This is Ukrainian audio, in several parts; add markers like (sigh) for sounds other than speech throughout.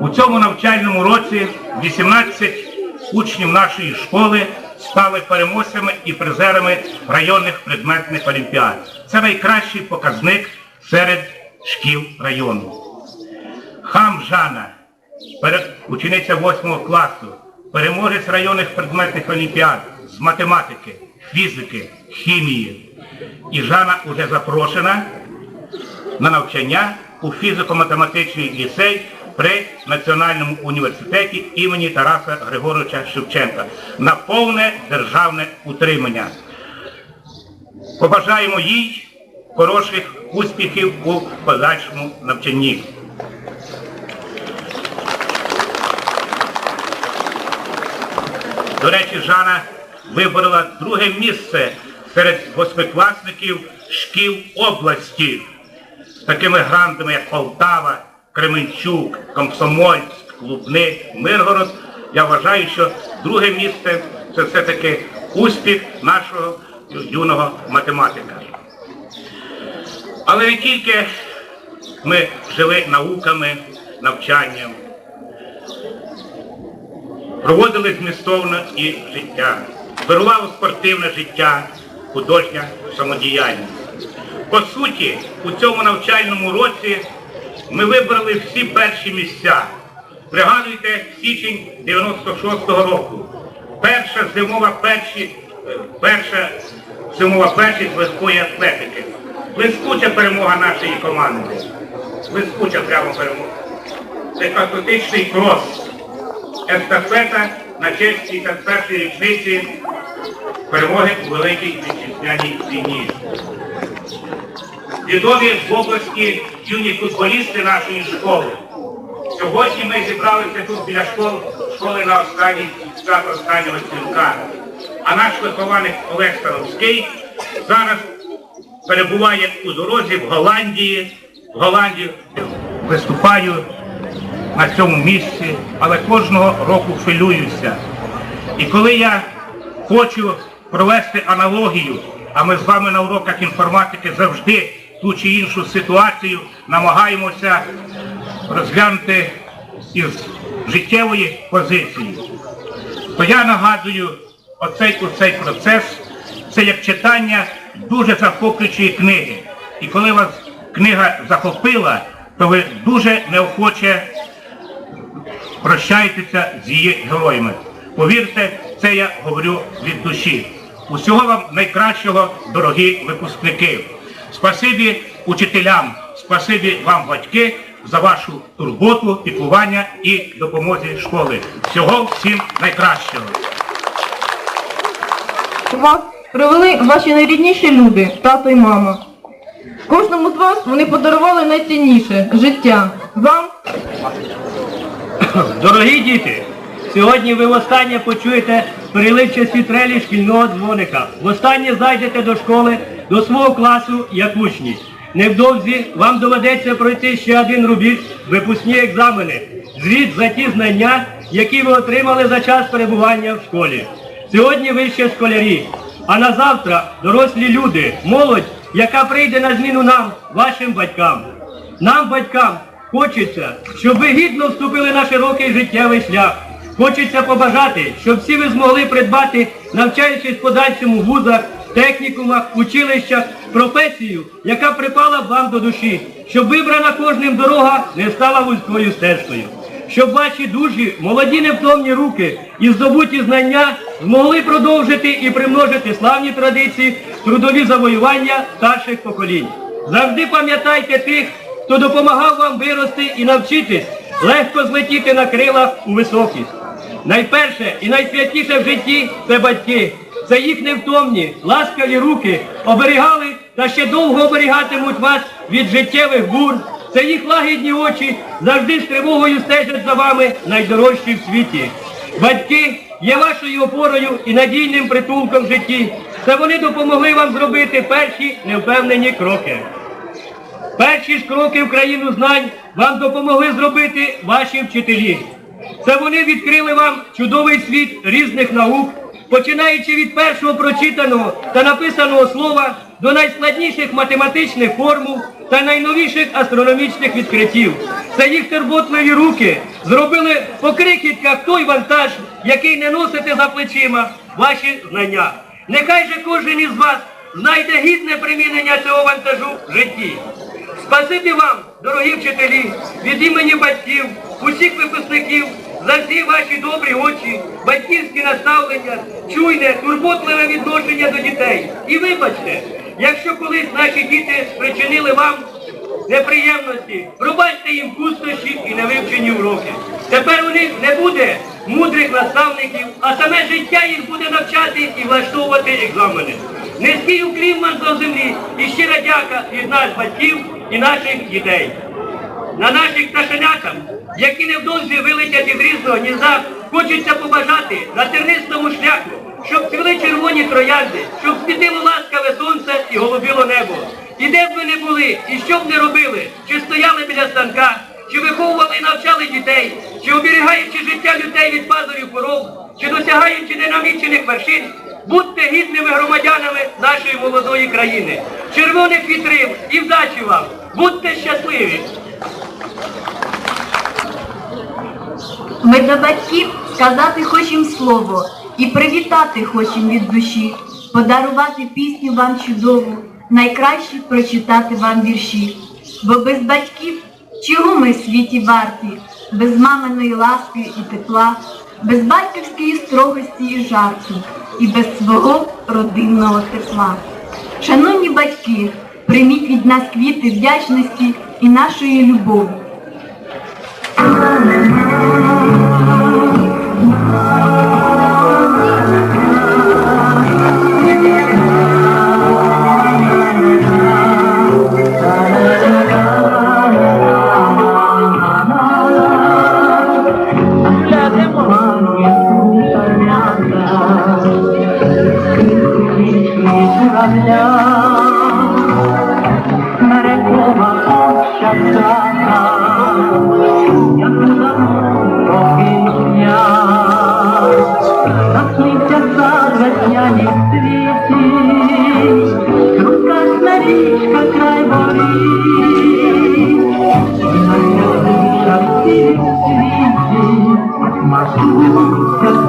У цьому навчальному році 18 учнів нашої школи стали переможцями і призерами районних предметних олімпіад. Це найкращий показник серед шкіл району. Хам Жана, учениця 8 класу, переможець районних предметних олімпіад з математики, фізики, хімії. І Жана вже запрошена на навчання у фізико-математичний ліцей при Національному університеті імені Тараса Григоровича Шевченка на повне державне утримання. Побажаємо їй хороших успіхів у подальшому навчанні. До речі, Жана виборола друге місце серед восьмикласників шкіл області з такими грантами, як Полтава, Кременчук, Комсомольськ, Клубник, Миргород. Я вважаю, що друге місце це все-таки успіх нашого юного математика. Але не тільки ми жили науками, навчанням, проводили змістовно і життя, вирувало спортивне життя, художня самодіяльність. По суті, у цьому навчальному році ми вибрали всі перші місця. Пригадуйте січень 96-го року. Перша зимова перші, перша зимова першість легкої атлетики. Блискуча перемога нашої команди. Блискуча прямо перемога. Це Легкоатлетичний крос. Естафета на честь 51-ї річниці перемоги у Великій Вітчизняній війні. Відомі в області юні футболісти нашої школи. Сьогодні ми зібралися тут біля школи, школи на останній свят останнього дзвінка. А наш вихованець Олег Старовський зараз перебуває у дорозі в Голландії. В Голландії виступаю на цьому місці, але кожного року хвилююся. І коли я хочу провести аналогію, а ми з вами на уроках інформатики завжди ту чи іншу ситуацію намагаємося розглянути із життєвої позиції, то я нагадую, оцей, оцей процес це як читання дуже захоплюючої книги. І коли вас книга захопила, то ви дуже неохоче прощайтеся з її героями. Повірте, це я говорю від душі. Усього вам найкращого, дорогі випускники. Спасибі учителям, спасибі вам, батьки, за вашу турботу, піклування і допомозі школи. Всього всім найкращого. Вас привели ваші найрідніші люди, тато і мама. Кожному з вас вони подарували найцінніше життя. Вам (coughs) Дорогі діти, сьогодні ви востаннє почуєте переливчасті трелі шкільного дзвоника. Востаннє зайдете до школи, до свого класу як учні. Невдовзі вам доведеться пройти ще один рубіж випускні екзамени. Звіт за ті знання, які ви отримали за час перебування в школі. Сьогодні ви ще школярі, а на завтра дорослі люди, молодь, яка прийде на зміну нам, вашим батькам. Нам, батькам, хочеться, щоб ви гідно вступили на широкий життєвий шлях. Хочеться побажати, щоб всі ви змогли придбати, навчаючись подальшому в вузах, технікумах, училищах, професію, яка припала б вам до душі, щоб вибрана кожним дорога не стала вузькою стежкою. Щоб ваші дужі, молоді невтомні руки і здобуті знання змогли продовжити і примножити славні традиції, трудові завоювання старших поколінь. Завжди пам'ятайте тих, хто допомагав вам вирости і навчитись легко злетіти на крилах у високість. Найперше і найсвятіше в житті це батьки. Це їх невтомні, ласкаві руки оберігали та ще довго оберігатимуть вас від життєвих бур. Це їх лагідні очі завжди з тривогою стежать за вами найдорожчі в світі. Батьки є вашою опорою і надійним притулком в житті. Це вони допомогли вам зробити перші невпевнені кроки. Перші ж кроки в країну знань вам допомогли зробити ваші вчителі. Це вони відкрили вам чудовий світ різних наук, починаючи від першого прочитаного та написаного слова до найскладніших математичних формул та найновіших астрономічних відкриттів. Це їх турботливі руки зробили по крихітках той вантаж, який не носите за плечима ваші знання. Нехай же кожен із вас знайде гідне примінення цього вантажу в житті. Спасибі вам, дорогі вчителі, від імені батьків, усіх випускників, за всі ваші добрі очі, батьківські наставлення, чуйне, турботливе відношення до дітей. І вибачте, якщо колись наші діти спричинили вам неприємності, пробачте їм пустощі і невивчені уроки. Тепер у них не буде мудрих наставників, а саме життя їх буде навчати і влаштовувати екзамени. Низький уклін вам до землі і щира дяка від нас, батьків і наших дітей. На наших пташенятам, які невдовзі вилетять із різного гнізда, хочеться побажати на тернистому шляху, щоб цвіли червоні троянди, щоб світило ласкаве сонце і голубіло небо. І де б ви не були, і що б не робили, чи стояли біля станка, чи виховували і навчали дітей, чи оберігаючи життя людей від пазурів хвороб, чи досягаючи ненамічених вершин, будьте гідними громадянами нашої молодої країни. Червоних вітрів і вдачі вам! Будьте щасливі! Ми до батьків сказати хочемо слово і привітати хочемо від душі, подарувати пісню вам чудову, найкраще прочитати вам вірші. Бо без батьків чого ми в світі варті, без маминої ласки і тепла, без батьківської строгості і жарту, і без свого родинного тепла. Шановні батьки, прийміть від нас квіти вдячності і нашої любові. Oh,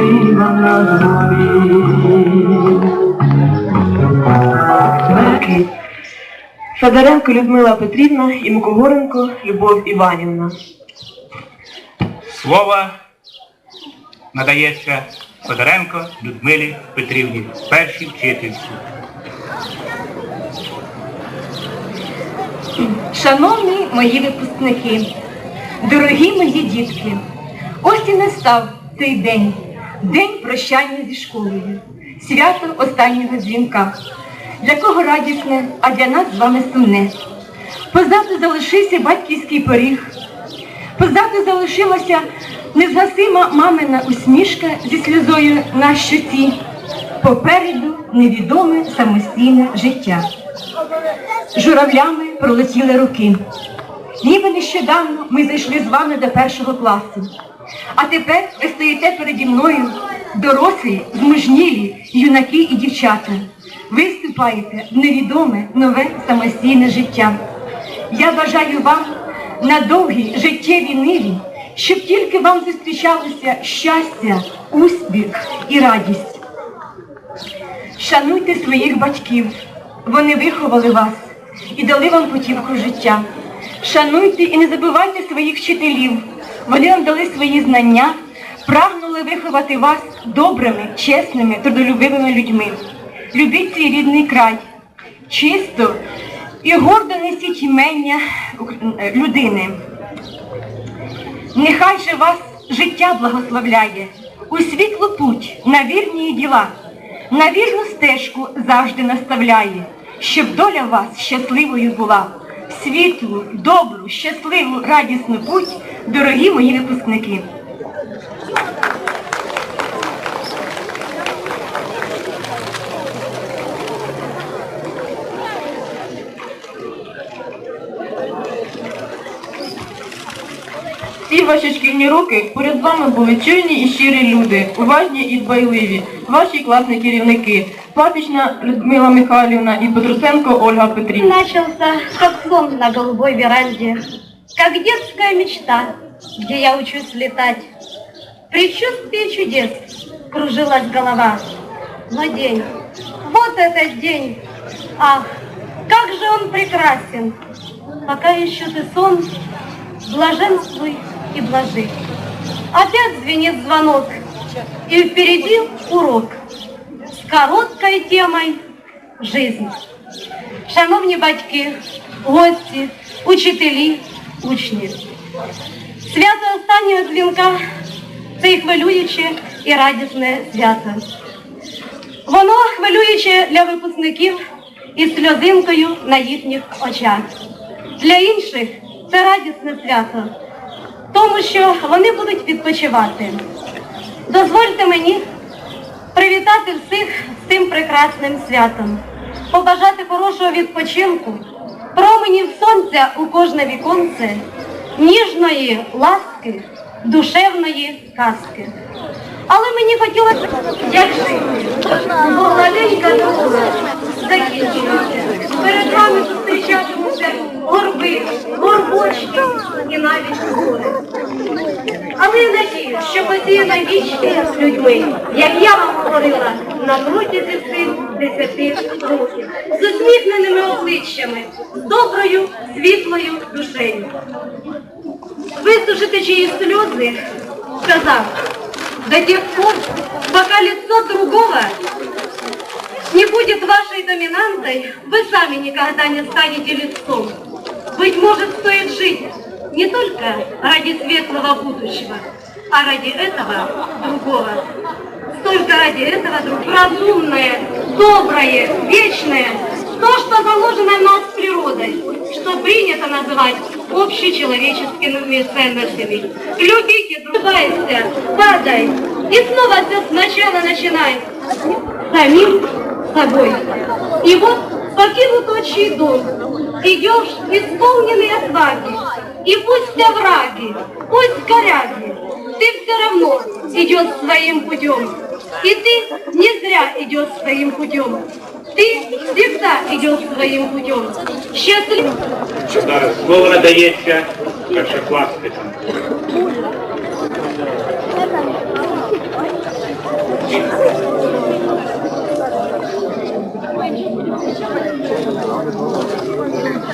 Співа на зорі. Федоренко Людмила Петрівна і Мукогоренко Любов Іванівна. Слово надається Федоренко Людмилі Петрівні, першій вчительці. Шановні мої випускники, дорогі мої дітки, ось і настав цей день, день прощання зі школою, свято останнього дзвінка. Для кого радісне, а для нас з вами сумне. Позаду залишився батьківський поріг, позаду залишилася незгасима мамина усмішка зі сльозою на щоці. Попереду невідоме самостійне життя. Журавлями пролетіли роки. Ніби нещодавно ми зайшли з вами до першого класу. А тепер ви стоїте переді мною, дорослі, змужнілі, юнаки і дівчата. Ви вступаєте в невідоме нове самостійне життя. Я бажаю вам на довгій життєвій ниві, щоб тільки вам зустрічалося щастя, успіх і радість. Шануйте своїх батьків. Вони виховали вас і дали вам путівку життя. Шануйте і не забувайте своїх вчителів. Вони вам дали свої знання, прагнули виховати вас добрими, чесними, трудолюбивими людьми. Любіть свій рідний край. Чисто і гордо несіть імення е, людини. Нехай же вас життя благословляє, у світлу путь, на вірні діла, на вірну стежку завжди наставляє, щоб доля вас щасливою була. Світлу, добру, щасливу, радісну путь, дорогі мої випускники. Всі ваші шкільні роки поряд з вами були чуйні і щирі люди, уважні і дбайливі, ваші класні керівники. Папічня Людмила Михайлівна і Петрусенко Ольга Петрівна. Начался, сон на голубой веранде, как детская мечта, где я учусь летать. В предчувствии чудес кружилась голова. Но день, вот этот день, ах, как же он прекрасен. Пока еще ты сон, блаженствуй и блажи. Опять звенит звонок, и впереди урок с короткой темой «Жизнь». Шановні батьки, гості, учителі, учні. Свято останнього дзвінка це і хвилююче і радісне свято. Воно хвилююче для випускників і сльозинкою на їхніх очах. Для інших це радісне свято, тому що вони будуть відпочивати. Дозвольте мені привітати всіх з цим прекрасним святом, побажати хорошого відпочинку, променів сонця у кожне віконце, ніжної ласки, душевної казки. Але мені хотілося, як жити, бо гладенька дорога закінчилася. Перед вами зустрічатимуться горби, горбочки і навіть гори. Але я надію, що посіяна вічні з людьми, як я вам говорила, на цих десяти років, з усміхненими обличчями, з доброю, світлою душею. Висушити чиї сльози, сказав, до тех пор, пока лицо другого не будет вашей доминантой, вы сами никогда не станете лицом. Быть может, стоит жить не только ради светлого будущего, а ради этого другого. Только ради этого другого. Разумное, доброе, вечное, то, что заложено в нас природой, что принято называть общечеловеческими ценностями. Любите, дружайся, падай, и снова все сначала начинай. Самим собой. И вот покинут отчий дом, идешь исполненный отваги, и пусть овраги, пусть коряги, ты все равно идешь своим путем. И ты не зря идешь своим путем. Ты всегда идешь своим путем. Счастлив. Зараз слово надається першокласникам. Разные песца,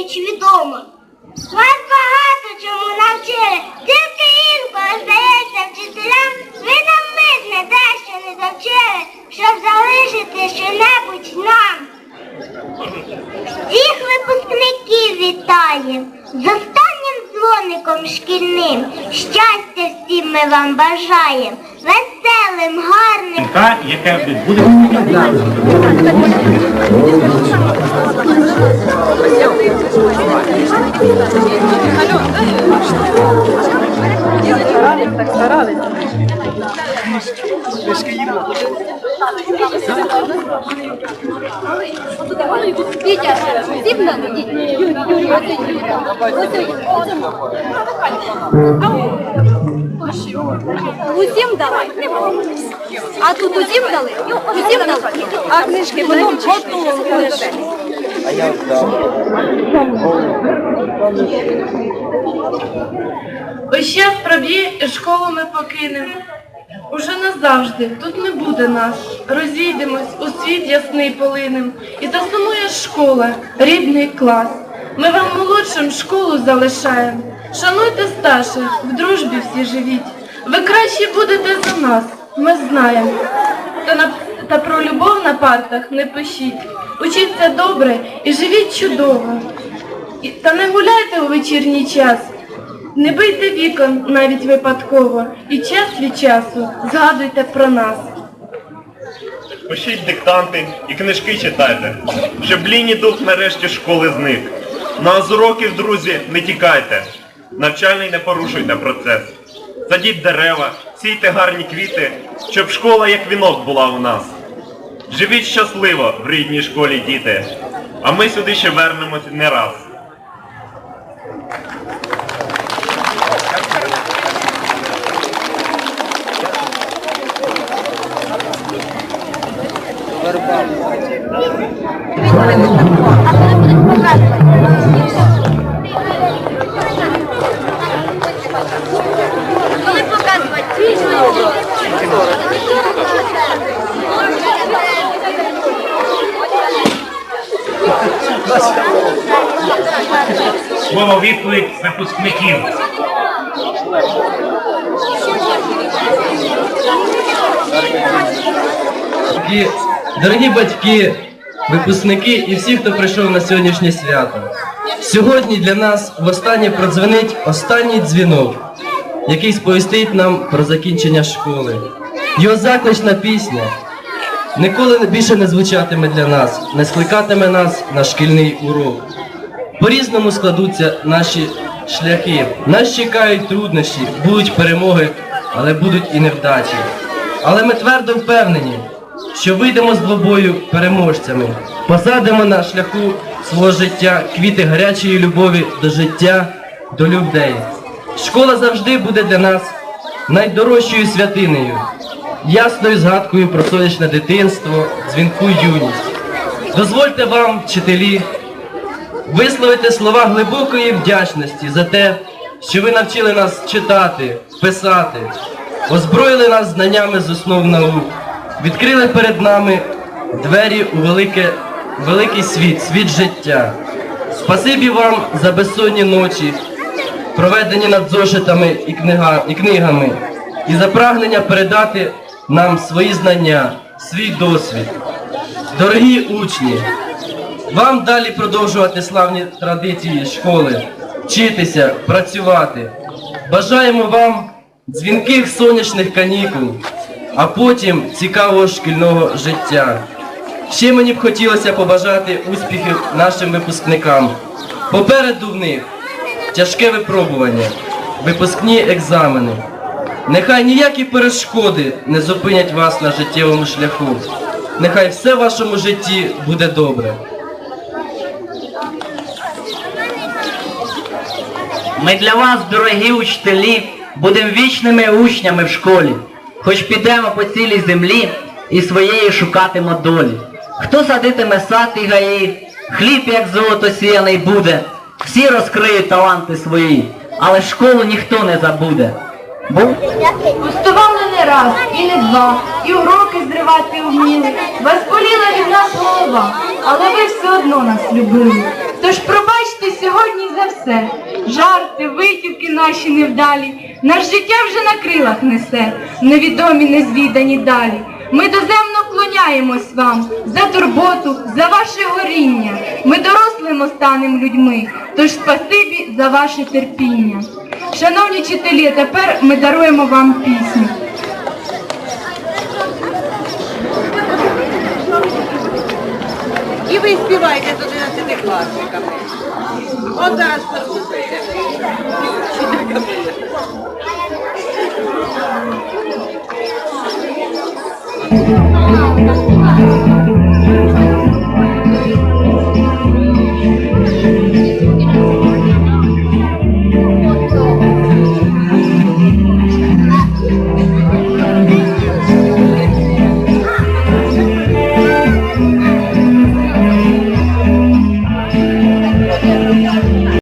річ відома. Вас багато чому навчили, тільки інколи здається вчителям, ви нам митне дещо не завчили, щоб залишити що-небудь нам. Всіх випускників вітаєм з останнім дзвоником шкільним. Щастя всім ми вам бажаєм, веселим, гарним. Відбудеться. Усім дали? А тут усім дали? Усім дали? А книжки потім готові. Ось час проб'є і школу ми покинемо. Уже назавжди тут не буде нас. Розійдемось у світ ясний полинем. І засумує школа, рідний клас. Ми вам молодшим школу залишаємо. Шануйте старших, в дружбі всі живіть. Ви краще будете за нас, ми знаємо. Та, на, та про любов на партах не пишіть. Учіться добре і живіть чудово. Та не гуляйте у вечірній час. Не бийте вікон навіть випадково і час від часу згадуйте про нас. пишіть диктанти і книжки читайте, щоб ліній дух нарешті школи зник. На з уроків, друзі, не тікайте. Навчальний не порушуйте процес. Садіть дерева, сійте гарні квіти, щоб школа як вінок була у нас. Живіть щасливо в рідній школі, діти. А ми сюди ще вернемось не раз. Коли показувати? Слово відповідь випускників. Дорогі, дорогі батьки, випускники і всі, хто прийшов на сьогоднішнє свято. Сьогодні для нас востаннє продзвенить останній дзвінок, який сповістить нам про закінчення школи. Його заклична пісня ніколи більше не звучатиме для нас, не скликатиме нас на шкільний урок. По-різному складуться наші шляхи. Нас чекають труднощі, будуть перемоги, але будуть і невдачі. Але ми твердо впевнені, що вийдемо з двобою переможцями, посадимо на шляху свого життя квіти гарячої любові до життя, до людей. Школа завжди буде для нас найдорожчою святинею, ясною згадкою про сонячне дитинство, дзвінку юність. Дозвольте вам, вчителі, висловити слова глибокої вдячності за те, що ви навчили нас читати, писати, озброїли нас знаннями з основ наук, відкрили перед нами двері у велике, великий світ, світ життя. Спасибі вам за безсонні ночі, проведені над зошитами і, книга, і книгами, і за прагнення передати нам свої знання, свій досвід. Дорогі учні, вам далі продовжувати славні традиції школи, вчитися, працювати. Бажаємо вам дзвінких сонячних канікул, а потім цікавого шкільного життя. Ще мені б хотілося побажати успіхів нашим випускникам. Попереду в них тяжке випробування, випускні екзамени. Нехай ніякі перешкоди не зупинять вас на життєвому шляху. Нехай все в вашому житті буде добре. Ми для вас, дорогі учителі, будемо вічними учнями в школі, хоч підемо по цілій землі і своєї шукатимо долі. Хто садитиме сад і гаї, хліб, як золото сіяний буде, всі розкриють таланти свої, але школу ніхто не забуде. Бо Пустували не раз і не два, і уроки зривати вміли. Вас боліла від нас голова, але ви все одно нас любили. Тож пробачте сьогодні за все. Жарти, витівки наші невдалі. Наш життя вже на крилах несе, невідомі, незвідані далі. Ми доземно вклоняємось вам за турботу, за ваше горіння. Ми дорослими станемо людьми, тож спасибі за ваше терпіння. Шановні вчителі, тепер ми даруємо вам пісню. І ви співайте з 11 класниками. От зараз послухайте.